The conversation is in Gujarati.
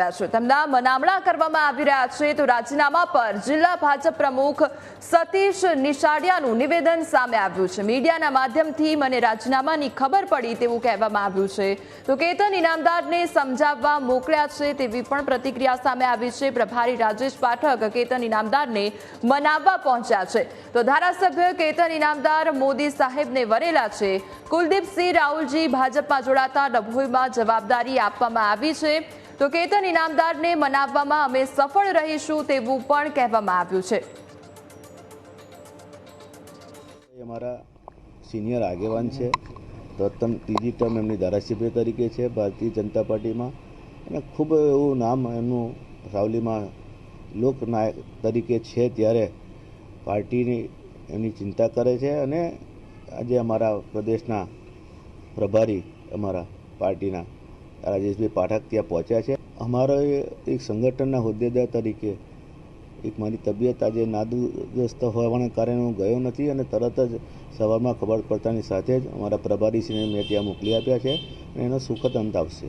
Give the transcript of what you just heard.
આવ્યા છે. તેમના મનામણા કરવામાં આવી રહ્યા છે તો રાજીનામા પર જિલ્લા ભાજપ પ્રમુખ સતીશ નિશાડિયાનું નિવેદન સામે આવ્યું છે. મીડિયાના માધ્યમથી મને રાજીનામાની ખબર પડી તેવું કહેવામાં આવ્યું છે. તો કેતન ઇનામદારને સમજાવવા મોકલ્યા છે તેવી પણ પ્રતિક્રિયા સામે આવી છે. પ્રભારી રાજેશ પાઠક કેતન ઇનામદારને મનાવવા પહોંચ્યા છે. તો ધારાસભ્ય કેતન ઇનામદાર મોદી સાહેબને વરેલા છે. કુલદીપસિંહ રાહુલજી ભાજપમાં જોડાતા ડભોઈમાં જવાબદારી આપવામાં આવી છે. તો કેતન ઇનામદારને મનાવવામાં અમે સફળ રહીશું તેવું પણ કહેવામાં આવ્યું છે. અમારા સિનિયર આગેવાન છે. પ્રથમ ત્રીજી ટર્મ એમની ધારાસભ્ય તરીકે છે, ભારતીય જનતા પાર્ટીમાં. અને ખૂબ એવું નામ એમનું સાવલીમાં લોકનાયક તરીકે છે ત્યારે પાર્ટીની એમની ચિંતા કરે છે અને આજે અમારા પ્રદેશના પ્રભારી અમારા પાર્ટીના રાજેશભાઈ પાઠક ત્યાં પહોંચ્યા છે. અમારો એક સંગઠનના હોદ્દેદાર તરીકે એક મારી તબિયત આજે નાદુરસ્ત હોવાના કારણે હું ગયો નથી અને તરત જ સવારમાં ખબર પડતાની સાથે જ અમારા પ્રભારીશ્રીને મેં ત્યાં મોકલી આપ્યા છે અને એનો સુખદ અંત આવશે.